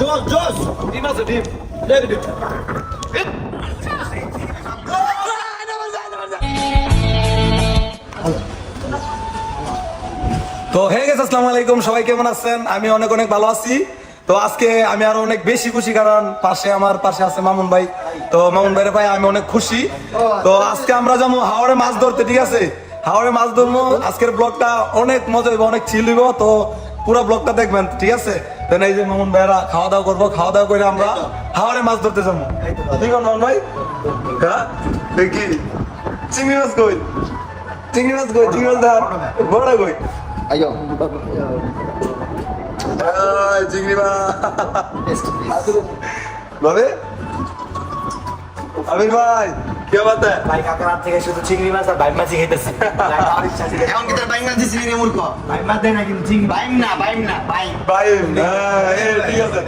জোস জোস ডিম আছে ডিম লেগে ডিম তো হয়ে গেছে আসসালামু আলাইকুম। সবাই কেমন আছেন? আমি অনেক অনেক ভালো আছি। তো আজকে আমি আরও অনেক বেশি খুশি কারণ পাশে আমার পাশে আছে মামুন ভাই। তো মামুন ভাইয়ের ভাই আমি অনেক খুশি। তো আজকে আমরা যাব হাওড়ে মাছ ধরতে ঠিক আছে? হাওড়ে মাছ ধরবো। আজকের ব্লগটা অনেক মজা হইব অনেক চিল হইব। তো পুরো ব্লগটা দেখবেন ঠিক আছে? তো এই যে মামুন ভাইরা খাওয়া দাওয়া করব খাওয়া দাওয়া করে আমরা হাওড়ে মাছ ধরতে যাব। ঠিক আছে মামুন ভাই? হ্যাঁ? কি চিংড়ি মাছ কই? চিংড়ি মাছ কই? চিংড়ি মাছ ধর। বড় কই? আইও চিংড়ি মাছ। ভাবে? আমির ভাই। কে বাতে ভাই কাকার হাত থেকে শুধু চিংড়ি মাছ আর বাইম মাছই খেতেছি আমার ইচ্ছা ছিল। এখন কি তোর বাইং না দিছিস রে মূর্খ? বাইম মাছ দেয় না কিন্তু চিংড়ি না না হ্যাঁ, ঠিক আছে।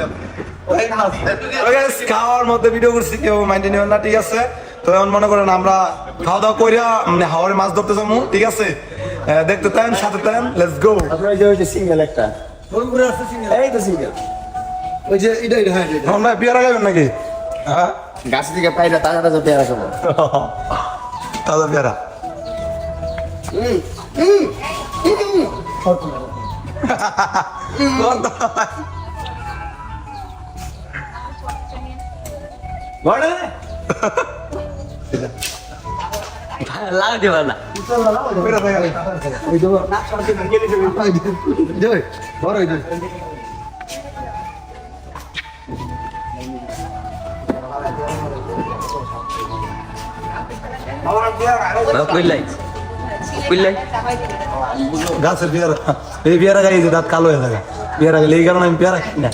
খাওয়ার মধ্যে ভিডিও করছি কেউ মাইন্ডে নেবেন না ঠিক আছে? তো এখন মনে করেন আমরা খাওয়া দাওয়া করিয়া মানে হাওয়ারে মাছ ধরতে যাব ঠিক আছে? দেখতে টাইম সাথে টাইম লেটস গো আপনার যে হচ্ছে সিঙ্গেল একটা। এই তো সিঙ্গেল ওই যে এটা এটা হ্যাঁ আমরা নাকি? গাছ থেকে পাইরা তাজা তাজা পেয়ারা খাব। তাজা পেয়ারা? লাগ দিবা না। বড় গাছের পেয়ারা এই পেয়ারা খাই দাঁত কালো হয়ে থাকে পেয়ারা খেলে এই কারণে আমি পেয়ারা খাই না।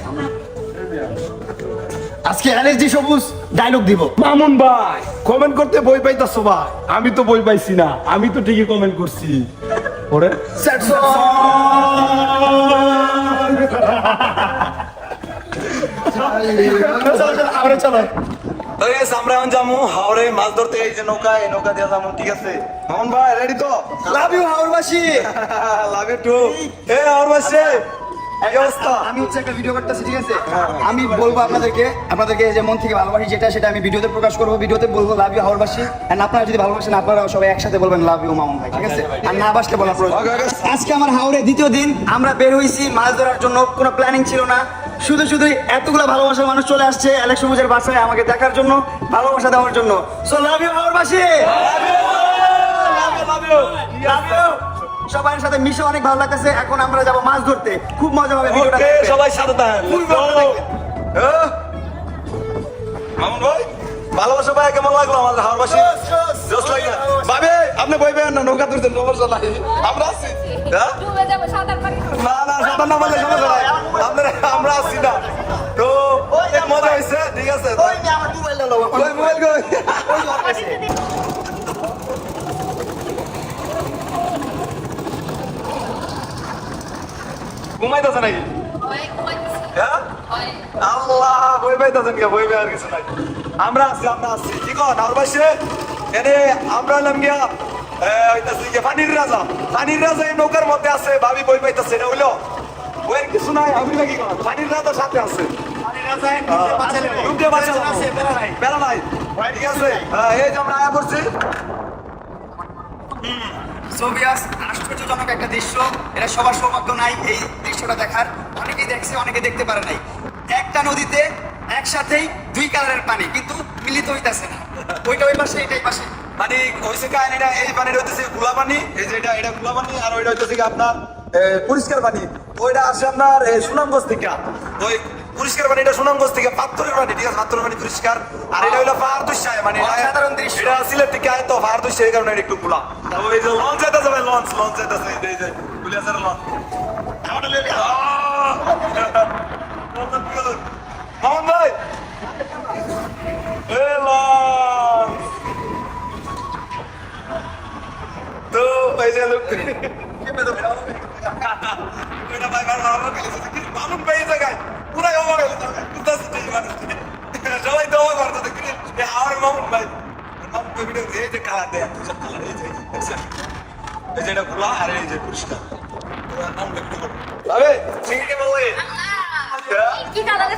আজকে এনার্জি সবুজ ডায়লগ দিব। মামুন ভাই কমেন্ট করতে বই পাইতাছো ভাই। আমি তো বই পাইছি না আমি তো ঠিকই কমেন্ট করছি। ওরে। সেট চলো। তো guys, আমরা এখন যাব হাওড়ে মাছ ধরতে এই যে নৌকা এই নৌকা দিয়ে যাব ঠিক আছে? মামুন ভাই রেডি তো? লাভ ইউ হাওড়বাসী লাভ ইউ টু এ হাওড়বাসী আমি হচ্ছে একটা ভিডিও করতেছি ঠিক আছে? আমি বলব আপনাদেরকে আপনাদেরকে যে মন থেকে ভালোবাসি যেটা সেটা আমি ভিডিওতে প্রকাশ করব। ভিডিওতে বলব লাভ ইউ হাওড়বাসী এন্ড আপনারা যদি ভালোবাসেন আপনারা সবাই একসাথে বলবেন লাভ ইউ মামুন ভাই ঠিক আছে? আর না বাসলে বলা. আজকে আমার হাওড়ে দ্বিতীয় দিন আমরা বের হয়েছি মাছ ধরার জন্য কোনো প্ল্যানিং ছিল না। শুধু শুধু এতগুলো ভালোবাসার মানুষ চলে আসছে অ্যালেক্স সবুজের বাসায় আমাকে দেখার জন্য ভালোবাসা দেওয়ার জন্য। So love you you. সবার সাথে মিশে অনেক ভালো লাগতেছে এখন আমরা যাব মাছ ধরতে। খুব মজা হবে ভিডিওটা সবাই সাথে। হ্যাঁ? ভাই ভালোবাসা ভাই কেমন লাগল আমাদের হাওড়বাসী like that. ভাবে আপনি বইবেন না নৌকা তুলছেন সমস্যা নাই। আমরা আছি। হ্যাঁ? না না সাঁতার না পারলে না তো অনেক মজা হয়েছে ঠিক আছে? মোবাইল কই? ঘুমাইতেছে নাকি? হ্যাঁ? আল্লাহ বই পাইতেছেন কে বই আর কিছু নাই। আমরা আছি আমরা আছি। ঠিক আছে নারবাসে এনে আমরা হলাম গিয়া হইতাছে গিয়া পানির রাজা। পানির রাজা এই নৌকার মধ্যে আছে ভাবি বই পাইতেছে এটা হইল? বইয়ের কিছু নাই আমি নাকি পানির রাজা সাথে আছে। বেলা নাই। ঠিক আছে? হ্যাঁ, এই যে আমরা আয়া পড়ছি। সোভিয়াস আশ্চর্যজনক একটা দৃশ্য। এটা সবার সৌভাগ্য নাই এই দৃশ্যটা দেখার। অনেকেই দেখছে অনেকে দেখতে পারে নাই। একটা নদীতে একসাথেই দুই কালারের পানি কিন্তু মিলিত হইতাছে না। ওইটা ওই পাশে এটাই পাশে। মানে হয়েছে কাহিনীটা এই পানিটা হইতেছে গুলা পানি। এই যে এটা এটা গুলা পানি আর ওইটা হইতেছে আপনার পরিষ্কার পানি ওইটা আসে আপনার সুনামগঞ্জ থেকে। ওই পরিষ্কার পানি এটা সুনামগঞ্জ থেকে পাথরের পানি ঠিক আছে? পাথরের পানি পরিষ্কার। আর এটা হইল পাহাড় দুঃসায় মানে অসাধারণ দৃশ্য। এটা সিলেট থেকে আয় তো পাহাড় দুঃসায় এই কারণে এটা একটু তারপর এই যে লঞ্চ যাইতেছে ভাই লঞ্চ লঞ্চ যাইতেছে। এই যে- এই যে গুলিয়াছের লঞ্চ। মামুন ভাই! এ লঞ্চ। তো এই যে লোক কালার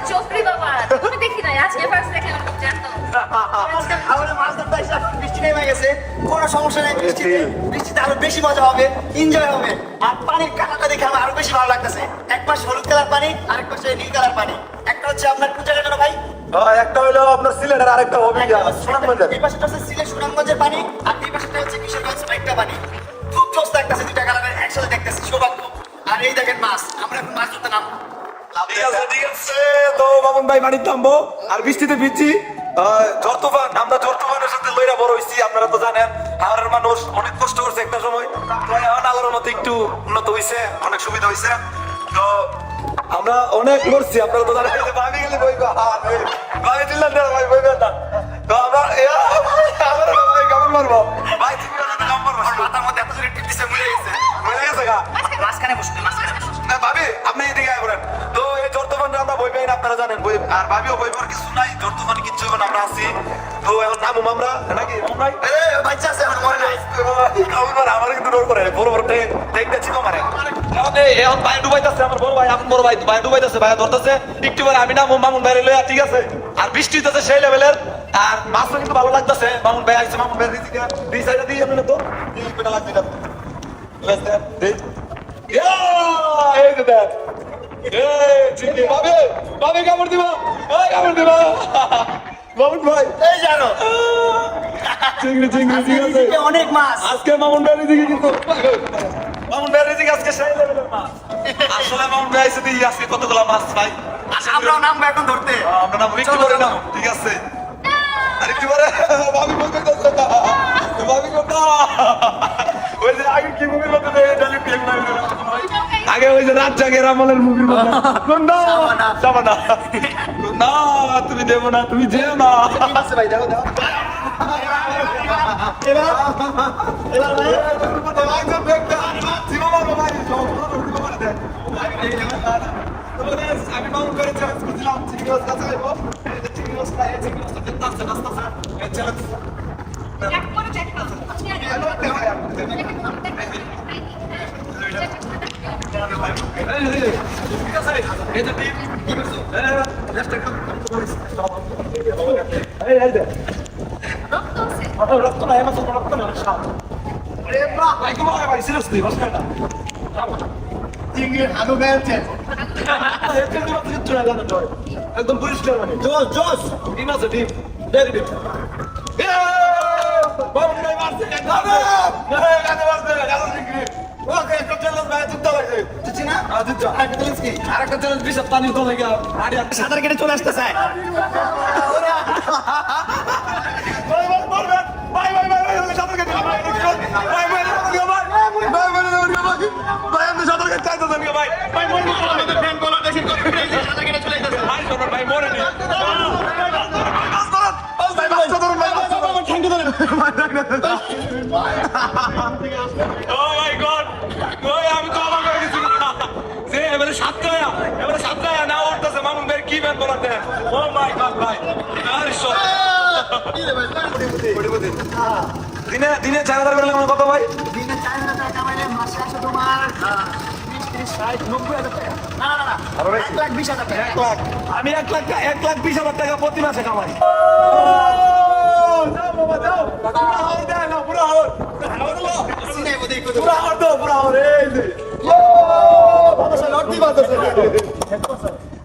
কোনো সমস্যা নেই বৃষ্টিতে বৃষ্টিতে আরও বেশি মজা হবে এনজয় হবে আর পানির কালারটা দেখে আমার আরও বেশি ভালো লাগতেছে এক পাশ হলুদ কালার পানি আরেক পাশে নীল কালার পানি একটা হচ্ছে আপনার পূজা কাটানো ভাই একটা হইল আপনার সিলেটের আরেকটা হবে সুনামগঞ্জের। এই পাশেটা হচ্ছে সিলেট সুনামগঞ্জের পানি আর এই পাশেটা হচ্ছে কিশোরগঞ্জ একটা পানি খুব জোস লাগতেছে দুইটা কালারের একসাথে দেখতেছি সৌভাগ্য। আর এই দেখেন মাছ আমরা এখন মাছ ধরতে নামবো। ঠিক আছে ঠিক আছে। তো মামুন ভাই বাড়ির নামবো আর বৃষ্টিতে ভিজছি। আমরা সাথে লইরা বড় হইছি আপনারা তো জানেন হাওড়ের মানুষ অনেক কষ্ট করছে একটা সময়। এখন আলোর মতো একটু উন্নত হইছে অনেক সুবিধা হইছে। তো আমরা অনেক করছি আপনারা তো জানেন। যে ভাবি গেলে বই ভাবি দিলেন না ভাই বই না। তো আমরা এ, আমার ভাই কেমন মারবো। ভাই তুমি কেমন মারবো মাথার মধ্যে এত জোরে টিপ দিছে মরে গেছে। মনে গেছে গা। মাঝখানে বসতে মাঝখানে না ভাবি আপনি এদিকে আয় করেন তো এই জর্তমান আমরা বই পাই না আপনারা জানেন বই আর ভাবিও বই কিছু নাই জর্তমান কিচ্ছু হবে না আমরা আছি। তো এখন নামুম আমরা নাকি? এ বাচ্চা আছে আমার নাই। আমার আমার কিন্তু ডর করে বড় বড় টেক টেকটা চিনো মারে। এখন এখন ভাই ডুবাইতাছে আমার বড় ভাই আপন বড় ভাই ভাই ডুবাইতাছে ভাই ধরতেছে। একটু আমি নামুম মামুন ভাই লইয়া ঠিক আছে? আর বৃষ্টি হইতাছে সেই লেভেলের। আর মাছও কিন্তু ভালো লাগতেছে। মামুন ভাই আইছে মামুন ভাই দিকে দুই সাইডে দিয়ে আপনি তো। পেটা লাগবে না Let's go. Yeah! এই যে দেখ। এই, চিংড়ি, বাবে, বাবে কামড় দিবা, এই কামড় দিবা। মামুন ভাই, এই জানো চিংড়ি, চিংড়ি, ঠিক আছে। অনেক মাছ। আজকে মামুন ভাইয়ের এদিকে কিন্তু মামুন ভাইয়ের এদিকে আজকে সেই লেভেলের মাছ। আসলে মামুন ভাই এসে দিয়ে আজকে কতগুলো মাছ ভাই। আমরাও নামবো এখন ধরতে। আমরা নাম একটু পরে নাম ঠিক আছে। আর একটু পরে ভাবি বই করতেছে না। ভাবি না ওই যে আগে কি মুভির দেয়? ডালি প্রেম নাই আগে ওই যে রাত জাগের আমলের মুভির মধ্যে না সাবানা। না তুমি দেবো না তুমি যেও না। ভাই দেখো দেখো এবার? এবার ভাই? একদম বেকার জীবন মারবো ভাই আমি মাউন্ট করে চ্যালেঞ্জ করছিলাম চিংড়ি মাছ কাছে আইবো এই যে চিংড়ি মাছ খাই চিংড়ি মাছ খেতে আসছে আসতে আসতে এই চ্যালেঞ্জ ঠিক আছে এই যে টিম কি করছ এই জাস্ট একটু এই এই দে রক্ত না এমন রক্ত না সাপ আরে বাহ ভাই কোমা ভাই সিরিয়াসলি বস না চিংড়ি হাগো গেছে একদম পরিষ্কার মানে জোস জোস ডিম আছে ডিম ভেরি ডিম সাঁতার কেটে চলে আসতে চায় সাঁতার ভাই ভাই ভাই ভাই ভাই ভাই ভাই আমি সাঁতার কাটতে চাইতেছেন কে ভাই ভাই মরে আমাদের ফ্যান বলার দেশের কথা সাঁতার কেটে চলে আসতে ভাই শোনেন ভাই মরে নি Oh হয়ে? Oh। দিনে দিনে চার হাজার করে কত ভাই আমি এক লাখ এক লাখ বিশ হাজার টাকা প্রতি মাসে কামাই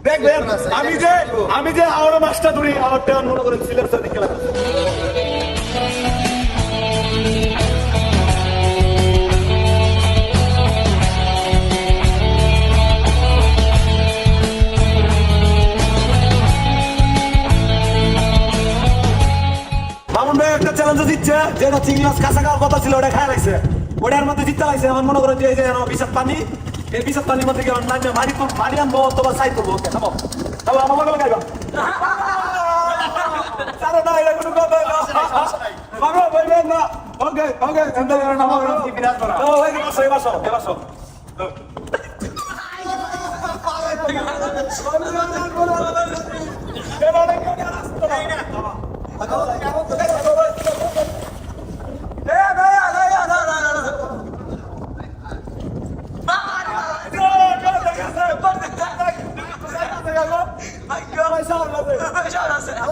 দেখবেন আমি যে আমি যে হাওড়া মাছটা ধরি হাওড়টা মনে করেন সিলেট খেলা। যেটা মাছ কাঁচা খাওয়ার কথা ছিল ওটা খায় লাগছে ওটার মধ্যে জিততে লাগছে আমার মনে করেন যে এই যে বিষাদ পানি এই বিষাদ পানির মধ্যে কেমন নামবে মারি তো মারি আনব অথবা সাই করব? ওকে নামো তাহলে আমার মনে লাগাইবা ছাড়ো না এটা কোনো কথা না। মাগো বলবেন না। ওকে ওকে চিন্তা করো বিরাজ করা ও এই বসো এই বসো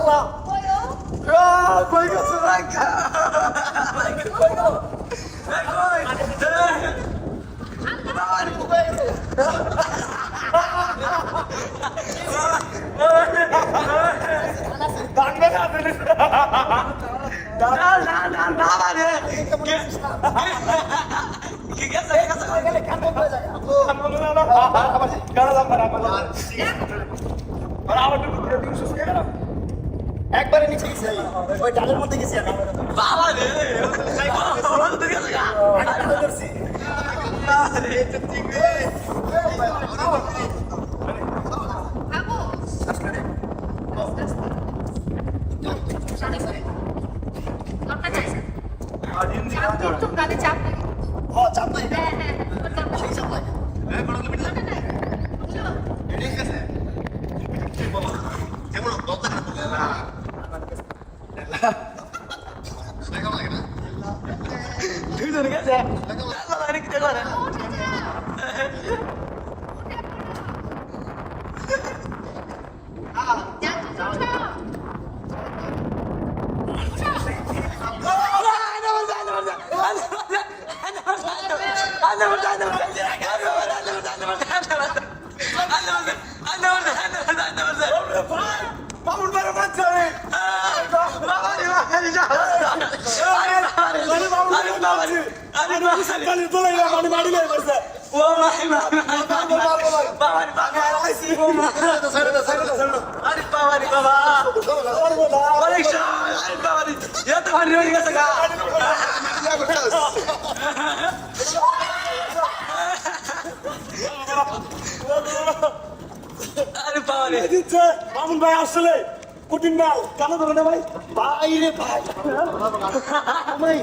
এই বসো আল্লাহ কই গেছে ভাই ভাই কই গেল ভাই কই একবারে নিচে গেছি আমি। ওই ডালের মধ্যে গেছি আমি। আমি ডালে চাপ লাগে ও, চাপ নাই। হ্যাঁ হ্যাঁ ওর চাপ লাগে। চাপ নাই। না, না, না। বুঝলো? ঠিক আছে। কেমন দরজা না তুলে না। কেমন লাগে না? দুইজন গেছে যাও, যাও, যাও। মামুন ভাই বাচ্চা রে বাবা রে বাবা রে যা আরে আরে মামুন ভাই বাচ্চা আরে বাবা সকালে তো লাগা মানে মারি লাই মারছে ও ভাই বাবা বাবা রে বাবা আইছি সাইডে দে, সাইডে দে, সাইডে দে। আরে বাবা রে বাবা আরে শাহ আরে বাবা রে এত ভারী হয়ে গেছে গা আরে বাবা রে দিচ্ছে। মামুন ভাই আসলে। কঠিন মাল। কেন ধরে না ভাই? ভাই রে ভাই। ভাই।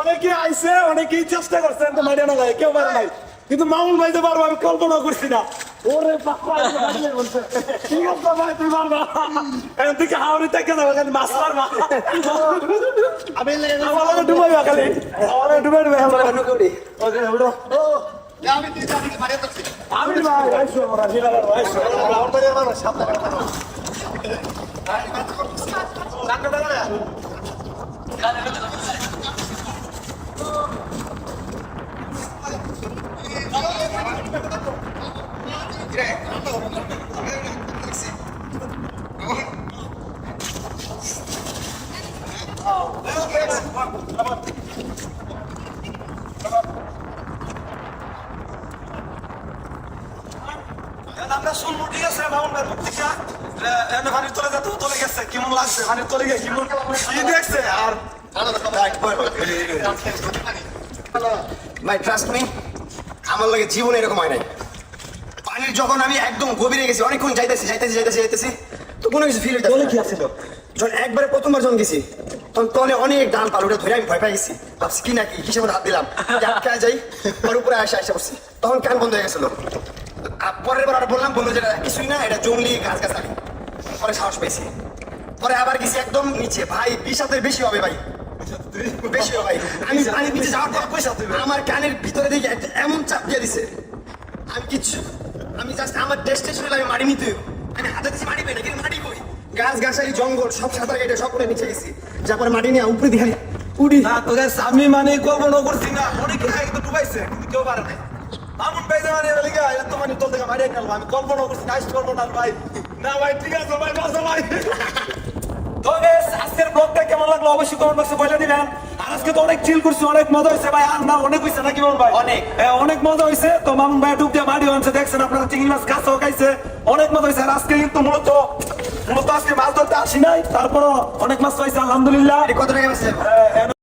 অনেক আইছে অনেকেই চেষ্টা করছে। কিন্তু ভাই কেউ পারে নাই। কিন্তু মামুন ভাই তো পারব আমি কল্পনা করছি না। ওরে বাবা। ঠিক আছে ভাই তুই পারবা এখন থেকে হাওড়ি থেকে যাব খালি মাছ পারবা আমি লেগে ডুবাই খালি। আমার ডুবাই ডুবাই আমার ওকে উঠো। আমি তুই জানি কি মারিয়া ধরছি। আমি ভাই আইসো আমরা হিলা আইসো আমার বাড়ির মানুষ, সাবধানে কথা বল। ডাক্তার দেখা যায়? আমরা শুনব আছে মামুন এনে পানির তলে যেত তলে গেছে, কেমন লাগছে? পানির তলে গিয়ে, কেমন দেখছে? আর ভাই ট্রাস্ট মি আমার এরকম হয় নাই। পানির যখন আমি একদম গভীরে গেছি অনেকক্ষণ যাইতেছি যাইতেছি যাইতেছি যাইতেছি তো কোনো কিছু ফিল হইতেছে কি আছিল যখন একবারে প্রথমবার যখন গেছি তখন তলে অনেক ডাল পাল ওটা ধরে আমি ভয় পাই গেছি। ভাবছি কি নাকি? কিসের মধ্যে হাত দিলাম? যে যাই ওর উপরে আসে আসে বসছি তখন কান বন্ধ হয়ে গেছিল। পরের বার বললাম বলল যেটা কিছুই না এটা জঙ্গলি গাছ গাছালি পরে সাহস পেয়েছি। পরে আবার গেছি একদম নিচে। ভাই বিশ হাতের বেশি হবে ভাই। বেশি হবে ভাই। আমি পানির নিচে যাওয়ার পর আমার কানের ভিতরে দেখি এমন চাপ দিয়ে দিছে। আমি কিচ্ছু আমি জাস্ট আমার ডেস্টিনেশন আমি মারি নিতে। আমি হাতে দিচ্ছি মারি না কিন্তু মাটি কই? গাছ গাছালি জঙ্গল সব সাঁতার কেটে সব করে নিচে গেছি। যা পরে মাটি নিয়ে উপরে দিয়ে উড়ি। না তো guys, আমি মানে কল্পনা করছি না। অনেকে কিন্তু ডুবাইছে কিন্তু কেউ পারে নাই। মামুন ভাই যে মানে এলাকা এটা তো মানে তল থেকে মারিয়ে গেল আমি কল্পনা করছি না করব না ভাই না ভাই ঠিক আছে ভাই বাসা ভাই। তো আজকের ব্লগটা কেমন লাগল অবশ্যই কমেন্ট বক্সে বলে দিবেন। আর আজকে তো অনেক চিল করছি অনেক মজা হয়েছে ভাই। আর না অনেক হয়েছে নাকি বল ভাই? অনেক। অনেক মজা হয়েছে। তো মামুন ভাই ডুব দিয়ে মারি হয়েছে দেখছেন আপনারা চিংড়ি মাছ কাছেও খাইছে। অনেক মজা হয়েছে। আর আজকে কিন্তু মূলত মূলত আজকে মাছ ধরতে আসি নাই। তারপরও অনেক মাছ পাইছে আলহামদুলিল্লাহ। কত টাকা